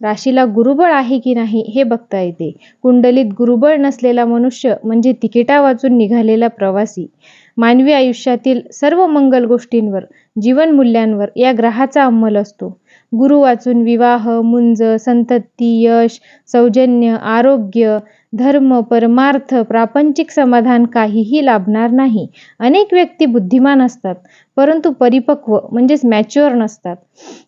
राशीला गुरुबळ आहे की नाही हे बघता येते. कुंडलीत गुरुबळ नसलेला मनुष्य म्हणजे तिकिटा वाचून निघालेला प्रवासी. मानवी आयुष्यातील सर्व मंगल गोष्टींवर जीवनमूल्यांवर या ग्रहाचा अंमल असतो. गुरु वाचून विवाह मुंज संतती यश सौजन्य आरोग्य धर्म परमार्थ प्रापंचिक समाधान काहीही लाभणार नाही. अनेक व्यक्ती बुद्धिमान असतात परंतु परिपक्व म्हणजेच मॅच्युअर नसतात.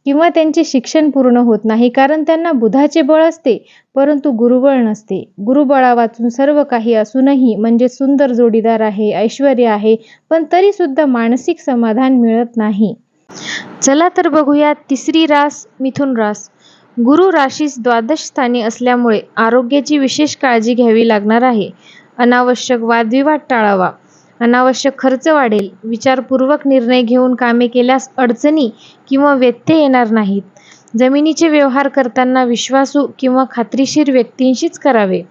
किंवा त्यांचे शिक्षण पूर्ण होत नाही कारण त्यांना बुधाचे बळ असते परंतु गुरुबळ नसते. गुरुबळा वाचून सर्व काही असूनही म्हणजे सुंदर जोडीदार आहे ऐश्वर आहे पण तरीसुद्धा मानसिक समाधान मिळत नाही. चला तर बघूया तिसरी रास मिथुन रास. गुरु राशीस द्वादश स्थानी असल्यामुळे आरोग्याची विशेष काळजी घ्यावी लागणार आहे. अनावश्यक वादविवाद टाळावा. अनावश्यक खर्च वाढेल. विचारपूर्वक निर्णय घेऊन कामे केल्यास अडचणी किंवा व्यत्यय येणार नाहीत. जमिनीचे व्यवहार करताना विश्वासू किंवा खात्रीशीर व्यक्तींशीच करावे.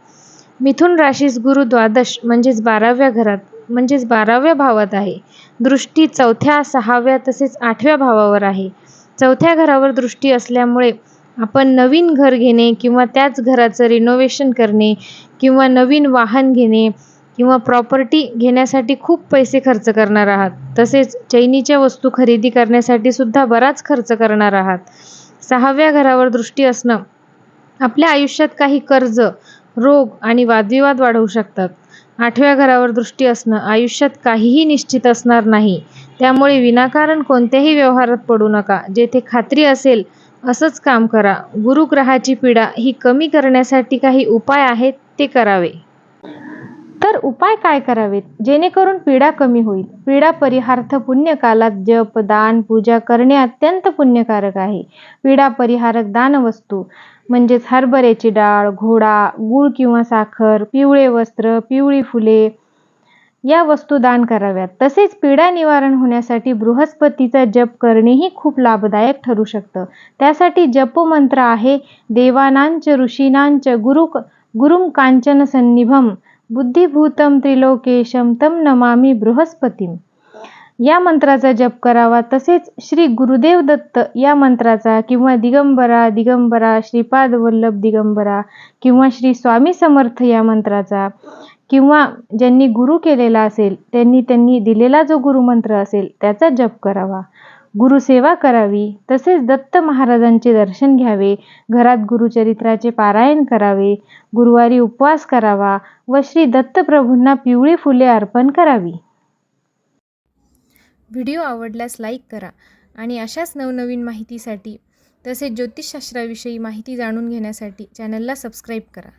मिथुन राशीस गुरु द्वादश म्हणजेच बाराव्या घरात. म्हणजेच बाराव्या भावात आहे. दृष्टी चौथ्या सहाव्या तसेच आठव्या भावावर आहे. चौथ्या घरावर दृष्टी असल्यामुळे आपण नवीन घर घेणे किंवा त्याच घराचं रिनोव्हेशन करणे किंवा नवीन वाहन घेणे किंवा प्रॉपर्टी घेण्यासाठी खूप पैसे खर्च करणार आहात. तसेच चैनीच्या वस्तू खरेदी करण्यासाठी सुद्धा बराच खर्च करणार आहात. सहाव्या घरावर दृष्टी असणं आपल्या आयुष्यात काही कर्ज रोग आणि वादविवाद वाढवू शकतात. आठव्या घरावर दृष्टी असणं आयुष्यात काहीही निश्चित असणार नाही. त्यामुळे विनाकारण कोणत्याही व्यवहारात पडू नका. जेथे खात्री असेल असंच काम करा. गुरुग्रहाची पीडा ही कमी करण्यासाठी काही उपाय आहेत ते करावे. तर उपाय काय करावेत? जेणेकरून पीडा कमी होईल. पीडा परिहार्थ पुण्यकालात जप दान पूजा करणे अत्यंत पुण्यकारक आहे. पीडा परिहारक दानवस्तू म्हणजेच हरभऱ्याची डाळ घोडा गूळ किंवा साखर पिवळे वस्त्र पिवळी फुले या वस्तू दान कराव्यात. तसेच पीडा निवारण होण्यासाठी बृहस्पतीचा जप करणेही खूप लाभदायक ठरू शकतं. त्यासाठी जपमंत्र आहे देवानांच ऋषीनांच गुरु गुरुम कांचन सन्निभम बुद्धिभूतम त्रिलोकेशम तम नमामी बृहस्पतीम. या मंत्राचा जप करावा. तसेच श्री गुरुदेव दत्त या मंत्राचा किंवा दिगंबरा दिगंबरा श्रीपाद वल्लभ दिगंबरा किंवा श्री स्वामी समर्थ या मंत्राचा किंवा ज्यांनी गुरु केलेला असेल त्यांनी त्यांनी दिलेला जो गुरुमंत्र असेल त्याचा जप करावा. गुरुसेवा करावी. तसेच दत्त महाराजांचे दर्शन घ्यावे. घरात गुरुचरित्राचे पारायण करावे. गुरुवारी उपवास करावा व श्री दत्तप्रभूंना पिवळी फुले अर्पण करावी. व्हिडिओ आवडल्यास लाईक करा आणि अशाच नवनवीन माहितीसाठी तसेच ज्योतिषशास्त्राविषयी माहिती जाणून घेण्यासाठी चॅनलला सबस्क्राईब करा.